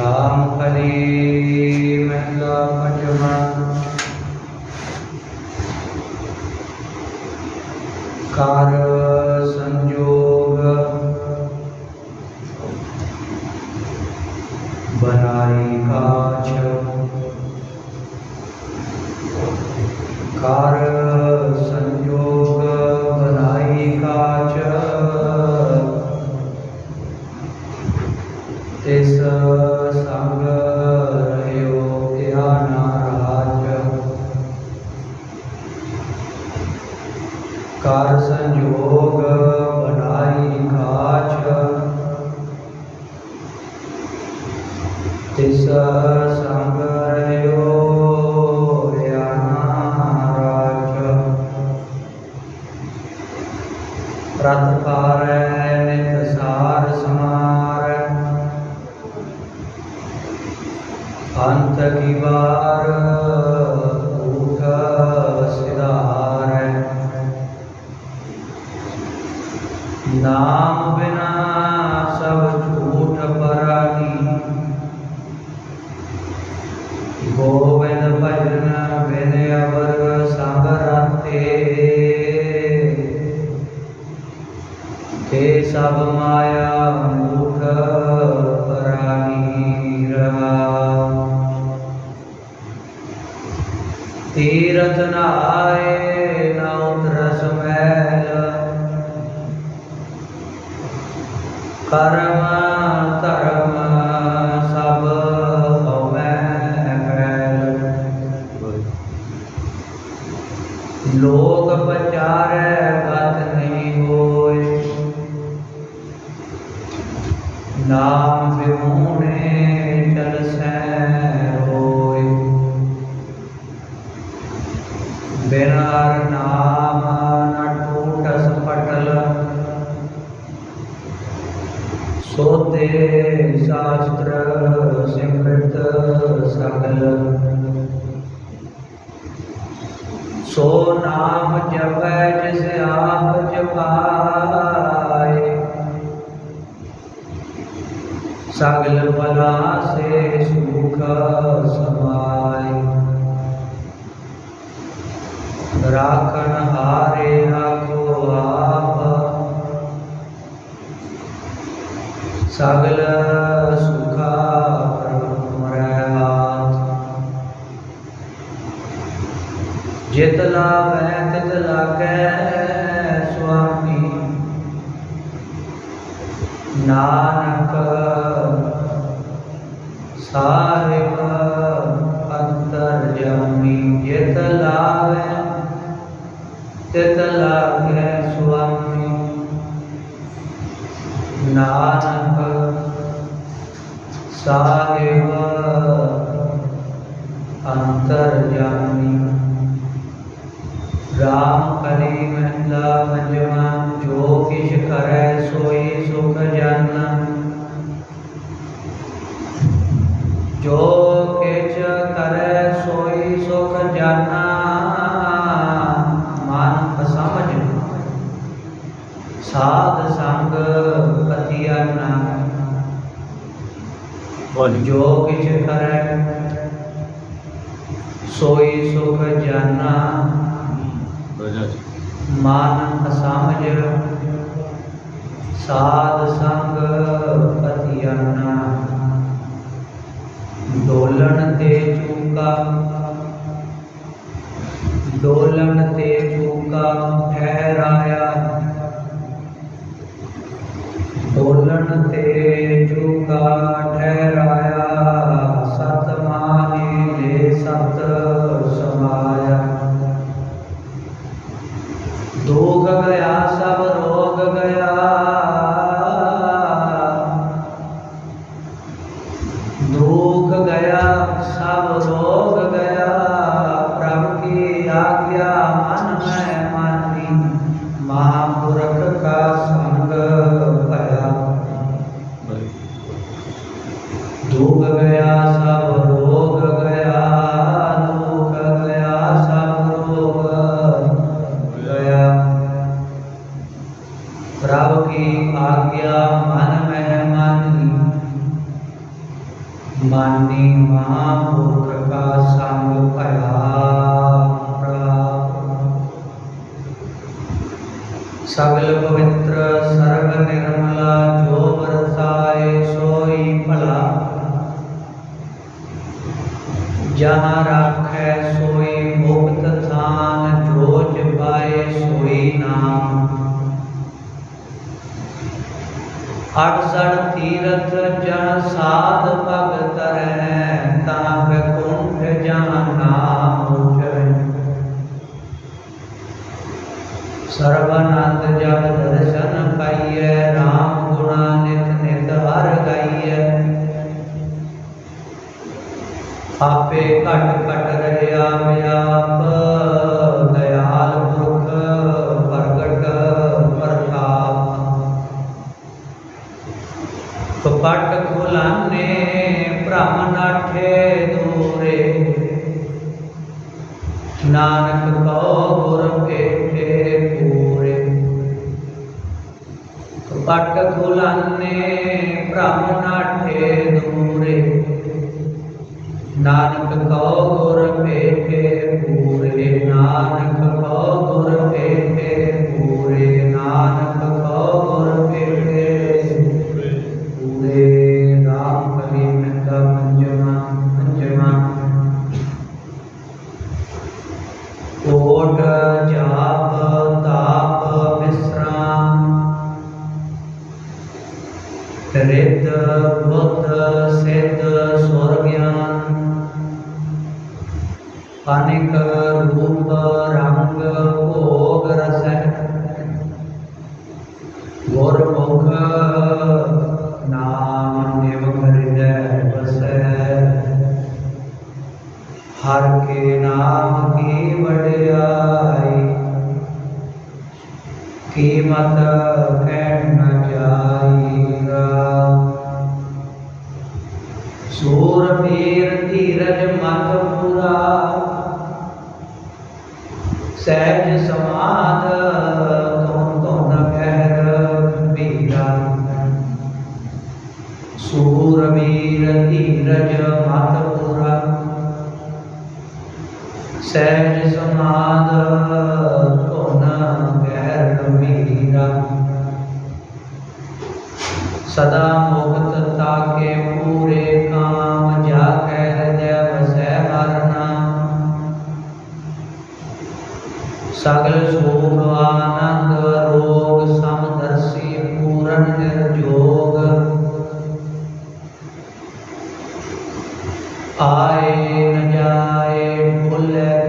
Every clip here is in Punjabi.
ਰਾਮ ਕਲੀ ਮਹਿਲਾ ਪੰਜਵਾ ਤਿਸ ਸੰਗ ਰਹਿਓ ਕਿਆ ਨਾ ਰਾਜ ਕਰ ਸੰਜੋਗ ਬਣਾਈ ਕਾਛ ਤਿਸ ਸੰਗ ਅੰਤ ਕੀ ਵਾਰ? ਤੀਰਥ ਨਾਏ ਨਾ ਉਤਰਸ ਮੈਲ ਕਰਮ ਬਿਨਾਰ ਨਾਮ ਨ ਟੂਟਸ ਪਟਲ ਸੋਤੇ ਸ਼ਾਸਤਰ ਸਿਮਰਤ ਹਾਰੇ ਆਖੋ ਆਪ। ਸਗਲ ਸੁਖਾ ਪਰਮਰੈ ਹਾਥ ਜਿਤ ਲਾਵੈ, ਤਿਤ ਲਾਗੈ ਸੁਆਮੀ। ਨਾਨਕ ਸਾਹਿਬ ਅੰਤਰ ਜਾਮੀ। ਜਿਤ ਲਾਵੈ ਤਿਤ ਲਾਗੈ ਸੁਆਮੀ। ਨਾਨਕ ਸਾਹਿਬ ਜੋ ਕਿਛ ਕਰੈ। ਸੋਈ ਸੁਖ ਜਾਨਾ। ਮਨ ਅਸਮਝ। ਸਾਧ ਸੰਗ ਪਤੀਆਨਾ ਡੋਲਣ ਤੇ ਚੂਕਾ। ਡੋਲਣ ਤੇ ਚੂਕਾ ਠਹਿਰਾਇਆ ਡੋਲਣ ਤੇ ਚੂਕਾ ਹੈ ਸੋਈ ਮੁਕਤ ਥਾਨ ਜੋ ਜਪਾਏ ਸੋਈ ਨਾਮ। ਅਠ ਸੜ ਤੀਰਥ ਜਨ ਸਾਧ ਭਗਤ ਰਹਿ, ਤਾ ਬੈਕੁੰਠ ਜਾਂ ਗੁਰਮੁਖ ਨਾਮ ਨਿਵ ਹਰਿਦੈ ਵਸੈ ਹਰ ਕੇ ਨਾਮ ਕੀ ਵਡਿਆਈ? ਕੀਮਤ ਕਹਿ ਸੂਰਵੀਰ ਧੀਰਜ ਮਤ ਪੂਰਾ ਸਹਿਜ ਸਮਾਦ ਧੁਨ ਗਹਿਰ ਗੰਭੀਰਾ। ਸਦਾ ਮੁਕਤ ਤਾਕੇ ਪੂਰੇ ਕਾਮ ਜਾ ਕੈ ਹਿਰਦੈ ਵਸੈ ਹਰਨਾ। ਸਗਲ ਸੋਭਾਨਾ ਆਏ ਨ ਜਾਏ ਭੁੱਲੇ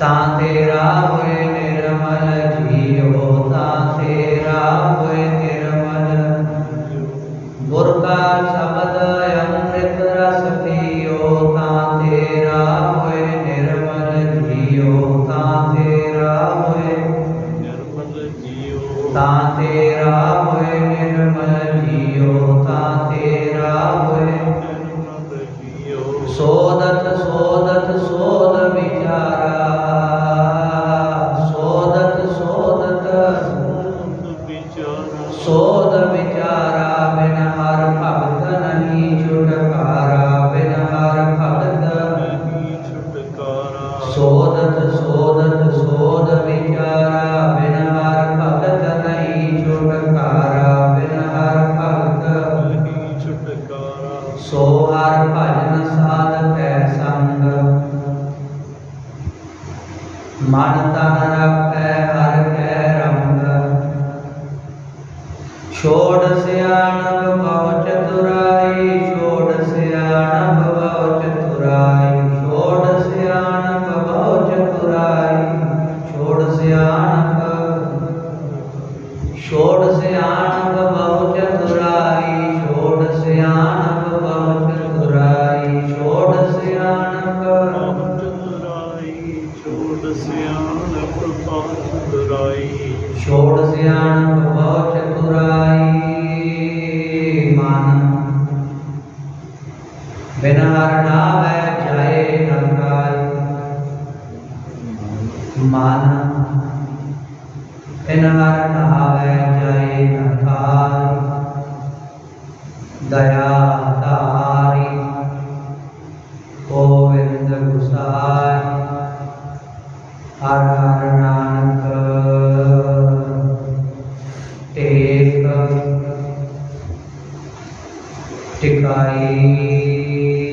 ਤਾਂ ਤੇਰਾ ਹੋਏ ਨਿਰਮਲ ਜੀਵੋ ਤਾਂ ਤੇਰਾ ਹੋਏ ਨਿਰਮਲ। ਗੁਰ ਕਾ son choras ਟਿਕਾਈ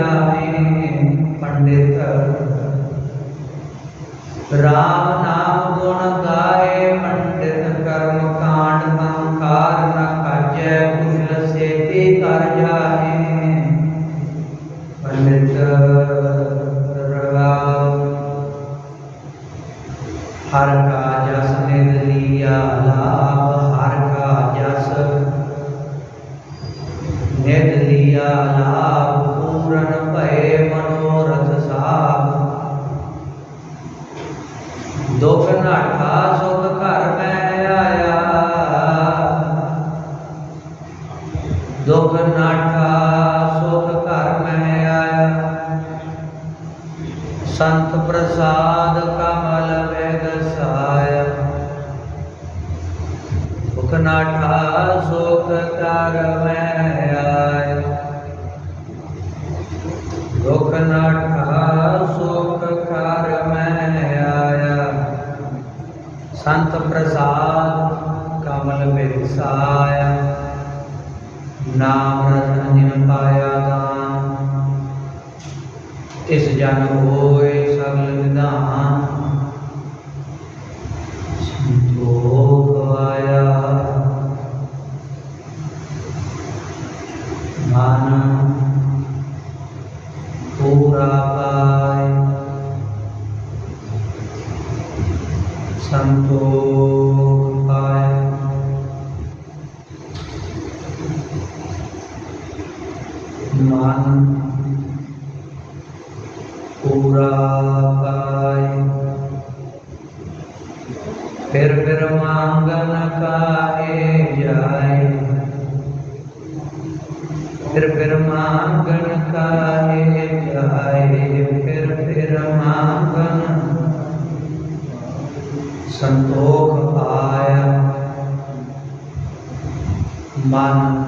nada ਜਨ ਹੋਏ ਸਰਲ ਨਿਧਾਨ। ਸੰਤੋਖ ਆਇਆ ਮਨ ਪੂਰਾ ਪਾਇ ਸੰਤੋਖ ਪਾਇ ਮਨ ਮਨ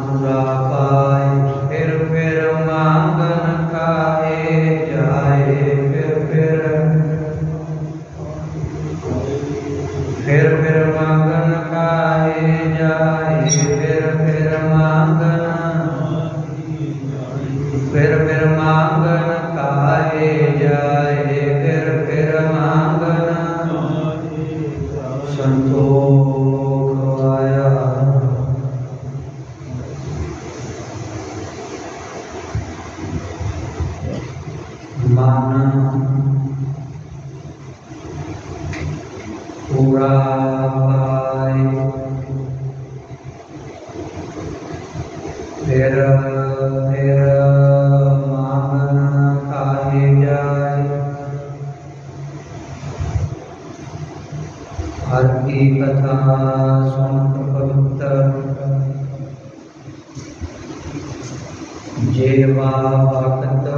ਜੇਵਾ ਵਕਤ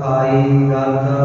ਪਾਈ ਰਤ